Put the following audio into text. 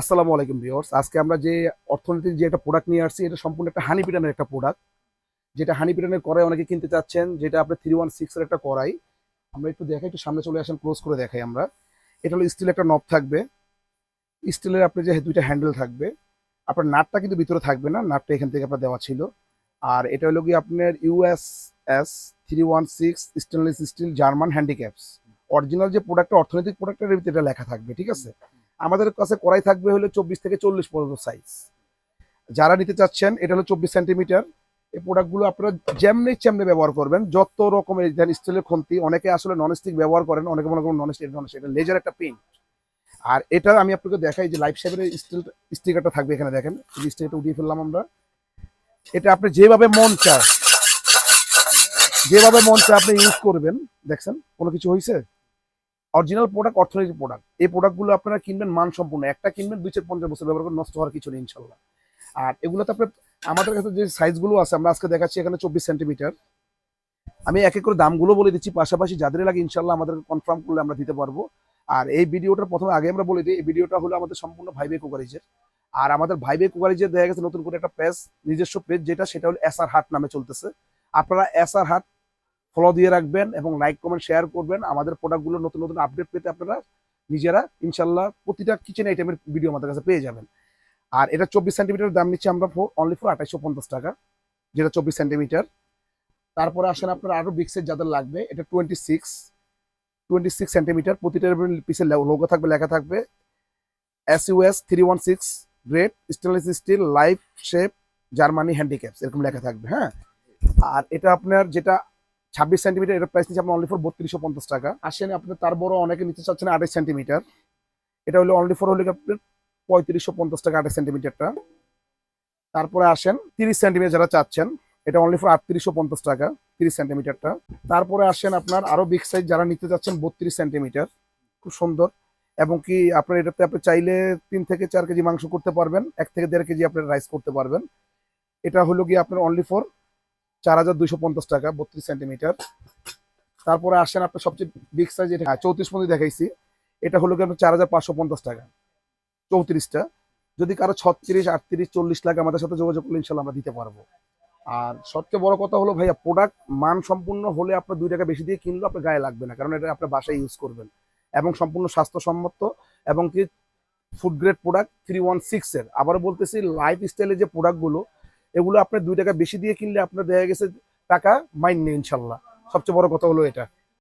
আসসালামু আলাইকুম ভিউয়ার্স। আজকে আমরা যে অর্থনীতির যে একটা প্রোডাক্ট নিয়ে আসছি, এটা সম্পূর্ণ একটা হানি পিটানের একটা প্রোডাক্ট যেটা হানি পিটানের কড়াই অনেকে কিনতে চাচ্ছেন, যেটা আপনার থ্রি ওয়ান সিক্স এর একটা করাই আমরা একটু দেখাই একটু সামনে চলে আসেন ক্লোজ করে দেখাই আমরা। এটা হলো স্টিল একটা নব থাকবে। স্টিলের আপনি যে দুইটা হ্যান্ডেল থাকবে, আপনার নাটটা কিন্তু ভিতরে থাকবে না, নাটটা এখান থেকে আপনার দেওয়া ছিল। আর এটা হলো কি আপনার US S three one six stainless steel German handicaps original যে প্রোডাক্টটা অর্থনৈতিক প্রোডাক্টের ভিতরে এটা লেখা থাকবে, ঠিক আছে? আমাদের কাছে করাই থাকবে হলো চব্বিশ থেকে চল্লিশ পর্যন্ত সাইজ যারা নিতে চাচ্ছেন, এটা হলো চব্বিশ সেন্টিমিটার এই প্রোডাক্টগুলো আপনারা যেমনি চেমনি ব্যবহার করবেন। যত রকমের যেন স্টিলের খন্তি, অনেকে আসলে নন স্টিক ব্যবহার করেন, অনেকে মনে করেন নন স্টিক নন স্টিক এটা লেজার একটা পেন আর এটা আমি আপনাকে দেখাই যে লাইফ সেভের স্টিল স্টিকারটা থাকবে এখানে, দেখেন। স্টিকারটা উঠিয়ে ফেললাম আমরা। এটা আপনি যেভাবে মন চায়, যেভাবে মন চায় আপনি ইউজ করবেন। দেখছেন? কোনো কিছু হয়েছে অরিজিনাল প্রোডাক্ট অর্থনৈতিক প্রোডাক্ট এই প্রোডাক্টগুলো আপনারা কিনবেন মান সম্পূর্ণ একটা কিনবেন দুই চার পঞ্চাশ বছর, ব্যবহার করে নষ্ট হওয়ার কিছু নেই, ইনশাল্লাহ। আর এগুলোতে আপনার, আমাদের কাছে যে সাইজগুলো আছে, আমরা আজকে দেখাচ্ছি এখানে চব্বিশ সেন্টিমিটার আমি এক এক করে দামগুলো বলে দিচ্ছি, পাশাপাশি যাদের লাগে ইনশাল্লাহ আমাদের কনফার্ম করলে আমরা দিতে পারব। আর এই ভিডিওটার প্রথমে আগে আমরা বলে দিই, এই ভিডিওটা হলো আমাদের সম্পূর্ণ ভাইবে কুকারিজের আর আমাদের ভাইবে কুকারিজের দেখা গেছে নতুন করে একটা পেজ নিজস্ব পেজ যেটা সেটা হলো এসআর হাট নামে চলতেছে। আপনারা এসআর হাট ফলো দিয়ে রাখবেন এবং লাইক কমেন্ট শেয়ার করবেন। আমাদের প্রোডাক্টগুলো নতুন নতুন আপডেট পেতে আপনারা নিজেরা ইনশাল্লাহ প্রতিটা কিচেন আইটেমের ভিডিও আমাদের কাছে পেয়ে যাবেন। আর এটা চব্বিশ সেন্টিমিটার দাম নিচ্ছি আমরা অনলি ফোর আঠাইশো পঞ্চাশ টাকা, যেটা চব্বিশ সেন্টিমিটার তারপরে আসেন আপনার আরও বিগ সাইজ যাদের লাগবে, এটা twenty six twenty six centimetre প্রতিটার পিসের লোগো থাকবে, লেখা থাকবে। S US three one six great stainless steel life shape Germany handicaps এরকম লেখা থাকবে হ্যাঁ। আর এটা আপনার যেটা ছাব্বিশ সেন্টিমিটার এর প্রাইস নিচ্ছে আপনার অনলি ফর বত্রিশশো পঞ্চাশ টাকা। আসেন আপনার তার বড় অনেকে নিতে চাচ্ছেন আঠাশ সেন্টিমিটার। এটা হলো অনলি ফর হলে আপনার পঁয়ত্রিশশো পঞ্চাশ টাকা আঠাশ সেন্টিমিটারটা। তারপরে আসেন, তিরিশ সেন্টিমিটার যারা চাচ্ছেন, এটা অনলি ফর আটত্রিশশো পঞ্চাশ টাকা, তিরিশ সেন্টিমিটারটা। তারপরে আসেন আপনার আরও বিগ সাইজ যারা নিতে চাচ্ছেন, বত্রিশ সেন্টিমিটার। খুব সুন্দর। এবং কি আপনার এটাতে আপনি চাইলে তিন থেকে চার কেজি মাংস করতে পারবেন, এক থেকে দেড় কেজি আপনার রাইস করতে পারবেন। এটা হলো গিয়ে আপনার অনলি ফর চার হাজার দুইশো পঞ্চাশ টাকা, বত্রিশ সেন্টিমিটার। তারপরে আসেন আপনার সবচেয়ে বিগ সাইজ এটা চৌত্রিশ পর্যন্ত দেখাইছি। এটা হলো কি আপনার চার হাজার পাঁচশো পঞ্চাশ টাকা, চৌত্রিশটা। যদি কারও ছত্রিশ, আটত্রিশ, চল্লিশ লাখ আমাদের সাথে যোগাযোগ করলে ইনশাল্লাহ আমরা দিতে পারব। আর সবচেয়ে বড় কথা হলো ভাইয়া প্রোডাক্ট মান সম্পূর্ণ হলে আপনার দুই টাকা বেশি দিয়ে কিনলেও আপনার গায়ে লাগবে না, কারণ এটা আপনার বাসায় ইউজ করবেন। এবং সম্পূর্ণ স্বাস্থ্যসম্মত এবং কি food grade product three one সিক্সের আবারও বলতেছি লাইফ স্টাইলের যে প্রোডাক্টগুলো এগুলো আপনার দুই টাকা বেশি দিয়ে কিনলে আপনার দেখা গেছে টাকা মাইন নেই ইনশাল্লাহ। সবচেয়ে বড় কথা হলো এটা।